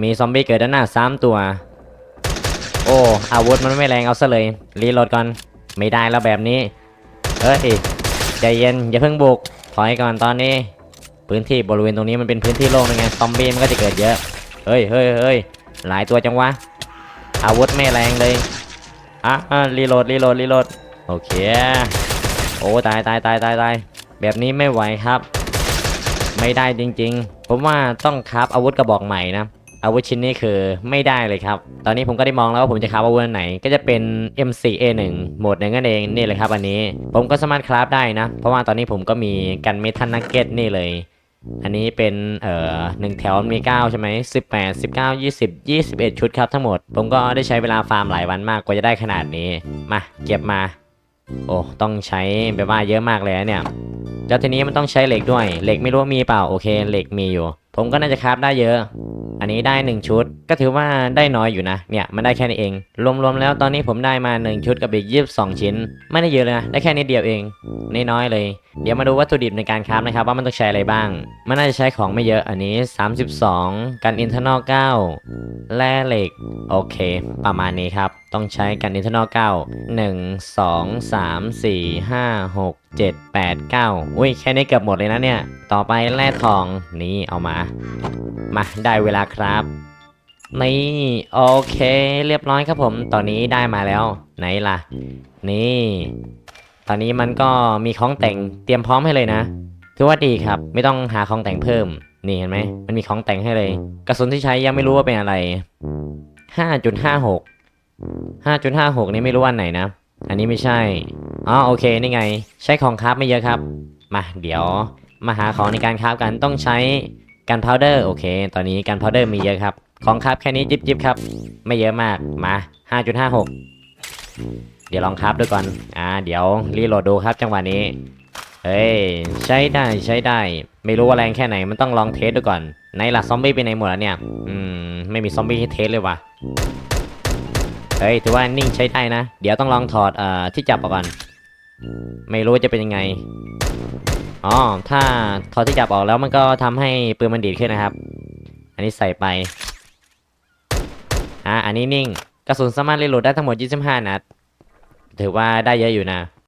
มีซอมบี้เกิดด้านหน้าสามตัว โอ้อาวุธมันไม่แรงเอาซะเลยรีโหลดก่อนไม่ได้แล้วแบบนี้เฮ้ยใจเย็นอย่าเพิ่งบุกถอยก่อนตอนนี้ พื้นที่บริเวณตรงนี้มันเป็นพื้นที่โล่งยังไงซอมบี้มันก็จะเกิดเยอะเฮ้ยเฮ้ยเฮ้ยหลายตัวจังวะอาวุธไม่แรงเลยอะรีโหลดรีโหลดรีโหลดโอเคโอ้ตายตายตายตายตายแบบนี้ไม่ไหวครับ ไม่ได้จริง ๆ ผมว่าต้องคราฟอาวุธกระบอกใหม่นะ อาวุธชิ้นนี้คือไม่ได้เลยครับ ตอนนี้ผมก็ได้มองแล้วว่าผมจะคราฟอาวุธไหน ก็จะเป็น M4A1 โหมดหนึ่งนั่นเองนี่เลยครับอันนี้ ผมก็สามารถคราฟได้นะ เพราะว่าตอนนี้ผมก็มีกันเมทัลนักเก็ตนี่เลย อันนี้เป็นเอ่อหนึ่งแถวมี 9 ใช่ไหม18 19 20 21 ชุดครับทั้งหมด ผมก็ได้ใช้เวลาฟาร์มหลายวันมากกว่าจะได้ขนาดนี้ มาเก็บมา โอ้ต้องใช้แบบว่าเยอะมากเลยเนี่ยแล้วทีนี้มันต้องใช้เหล็กด้วย เหล็กไม่รู้ว่ามีเปล่าโอเคเหล็กมีอยู่ ผมก็น่าจะคราฟได้เยอะ อันนี้ได้ 1 ชุด ก็ถือว่าได้น้อยอยู่นะ เนี่ยมันได้แค่นี้เอง รวมๆแล้วตอนนี้ผมได้มา 1 ชุดกับอีก22ชิ้น ไม่ได้เยอะเลยนะได้แค่นิดเดียวเองน,น้อยเลย เดี๋ยวมาดูวัตถุดิบในการคราฟนะครับ ว่ามันต้องใช้อะไรบ้าง มันน่าจะใช้ของไม่เยอะอันนี้ 32 กันอินเทอร์นอล9แร่เหล็ก โอเค ประมาณนี้ครับ ต้องใช้กันอินเทอร์นอล9 1 2 3 4 5 6 7 8 9 อุ้ยแค่นี้เกือบหมดเลยนะเนี่ย ต่อไปแร่ทองนี่เอามา มาได้เวลาครับ นี่ โอเค เรียบร้อยครับผม ตอนนี้ได้มาแล้ว ไหนล่ะ นี่ ตอนนี้มันก็มีของแต่งเตรียมพร้อมให้เลยนะ คือว่าดีครับ ไม่ต้องหาของแต่งเพิ่ม นี่เห็นไหม มันมีของแต่งให้เลย กระสุนที่ใช้ยังไม่รู้ว่าเป็นอะไร 5.56 5.56 นี่ไม่รู้อันไหนนะ อันนี้ไม่ใช่ อ๋อโอเคนี่ไง ใช้ของคราฟไม่เยอะครับ มาเดี๋ยวมาหาของในการคราฟกันต้องใช้ กันพาวเดอร์โอเค ตอนนี้กันพาวเดอร์มีเยอะครับ ของคราฟแค่นี้จิบจิบครับ ไม่เยอะมาก มา 5.56 เดี๋ยวลองคราฟดูก่อน อ่า เดี๋ยวรีโหลดดูครับจังหวะนี้ เฮ้ย ใช้ได้ใช้ได้ ไม่รู้ว่าแรงแค่ไหน มันต้องลองเทสดูก่อนไหล่ะซอมบี้ไปไหนหมดแล้วเนี่ย อืม ไม่มีซอมบี้ให้เทสเลยว่ะ เฮ้ย ถือว่านิ่งใช้ได้นะ เดี๋ยวต้องลองถอด เอ่อ ที่จับออกก่อน ไม่รู้จะเป็นยังไง อ๋อ ถ้าทอที่จับออกแล้วมันก็ทำให้ปืนมันดีดขึ้นนะครับ อันนี้ใส่ไป อะ อันนี้นิ่ง กระสุนสามารถรีโหลดได้ทั้งหมด 25 นัด ถือว่าได้เยอะอยู่นะ